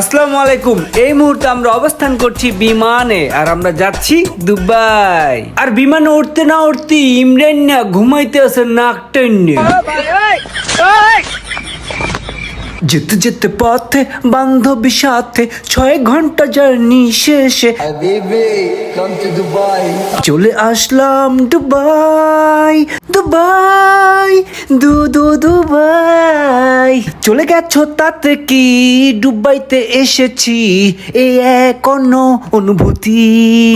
আসসালামু আলাইকুম। এই মুহূর্তে আমরা অবস্থান করছি বিমানে, আর আমরা যাচ্ছি দুবাই। আর বিমানে উঠতে না উঠতে ইমরান না ঘুমাইতে আছে নাক টেনে। যেতে যেতে পথে, বান্ধবী সাথে ছয় ঘণ্টা জার্নি শেষে. চলে আসলাম দুবাই দুবাই, দু দু দু। দুবাই চলে গেছো তাতে কি? দুবাইতে এসেছি এই এক অন্য অনুভূতি।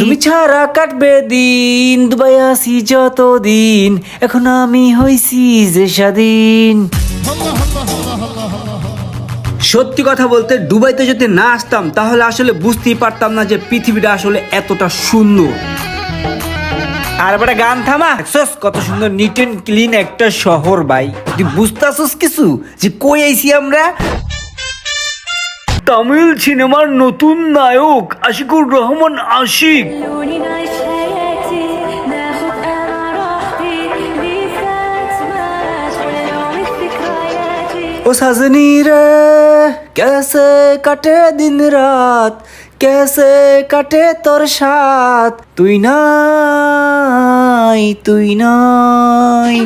তুমি ছাড়া কাটবে দিন, দুবাই আসি যতদিন। এখন আমি হইছি যে স্বাধীন। সত্যি কথা বলতে, দুবাইতে যদি না আসতাম, তাহলে আসলে বুঝতেই পারতাম না যে পৃথিবীটা আসলে এতটা সুন্দর আর একটা গান থামা। দেখছস কত সুন্দর নিট এন্ড ক্লিন একটা শহর ভাই। তুই বুঝতাছস কিছু? যে কই আইছি আমরা? তামিল সিনেমার নতুন নায়ক আশিকুর রহমান আশিক। ও সাজনি রে কেসে কাটে দিন রাত কেসে কাটে তোর সাত তুই নাই তুই নাই।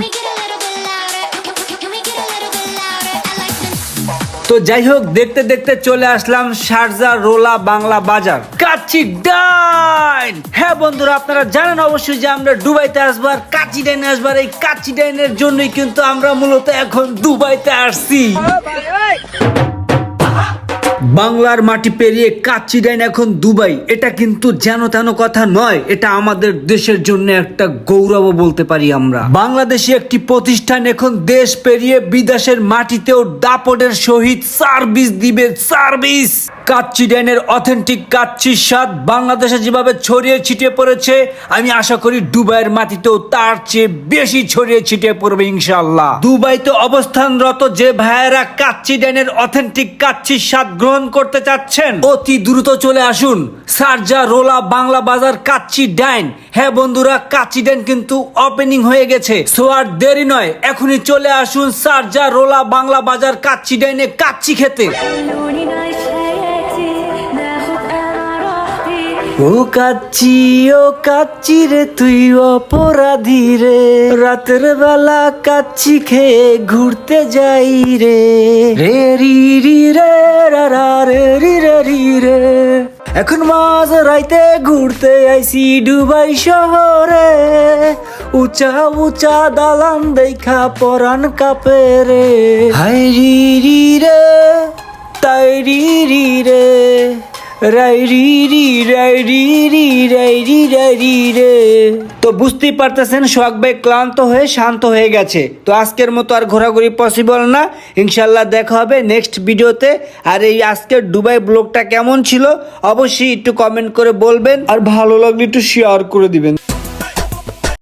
তো যাই হোক দেখতে দেখতে চলে আসলাম সারজা রোলা বাংলা বাজার। কাচ্চিক ডা ডাইন হ্যাঁ বন্ধুরা, আপনারা জানেন অবশ্যই যে আমরা দুবাইতে আসবার কাচি ডাইনে আসবার এই কাচি ডাইনের জন্যই কিন্তু আমরা মূলত এখন দুবাইতে আসছি। বাংলার মাটি পেরিয়ে কাচ্চি ডাইন এখন দুবাই। এটা কিন্তু যেন তেন কথা নয়, এটা আমাদের দেশের জন্য একটা গৌরব বলতে পারি আমরা। বাংলাদেশে একটি প্রতিষ্ঠান এখন দেশ পেরিয়ে বিদেশের মাটিতেও দাপটের সহিত সার্ভিস দিবে, সার্ভিস! কাচ্চি ডাইনের অথেন্টিক কাচ্চির স্বাদ বাংলাদেশে যেভাবে ছড়িয়ে ছিটিয়ে পড়েছে, আমি আশা করি দুবাইয়ের মাটিতেও তার চেয়ে বেশি ছড়িয়ে ছিটিয়ে পড়বে ইনশাল্লাহ দুবাইতে অবস্থানরত যে ভাইয়েরা কাচ্চি ডাইনের অথেন্টিক কাচ্চির স্বাদ গ্রহণ করতে চাচ্ছেন। অতি দ্রুত চলে আসুন। সার্জা রোলা বাংলা বাজার কাচ্চি ডাইন। হ্যাঁ বন্ধুরা কাচ্চি ডাইন কিন্তু ওপেনিং হয়ে গেছে। সো আর দেরি নয় এখনই চলে আসুন সার্জা রোলা বাংলা বাজার কাচ্চি ডাইনে কাচ্চি খেতে। ও কাচ্চি ও কাচ্চি রে, তুই অপরাধী রে। রাতের বেলা কাচ্চি খেয়ে ঘুরতে যাই রে। রে, রি রি, রে, রা রা, রে, রি রে, রি এখন মাঝ রাইতে ঘুরতে আইছি ডুবাই শহরে। উঁচা উঁচা দালান দেখা পরান কাপে রে। হাই রি রি, রে, তাই, রি রি, রে। তো বুঝতেই পারতেছেন, সোহাগ ভাই ক্লান্ত হয়ে শান্ত হয়ে গেছে। তো আজকের মতো আর ঘোরাঘুরি পসিবল না। ইনশাল্লাহ দেখা হবে নেক্সট ভিডিওতে আর এই আজকের দুবাই ব্লগটা কেমন ছিল, অবশ্যই একটু কমেন্ট করে বলবেন। আর ভালো লাগলে একটু শেয়ার করে দিবেন।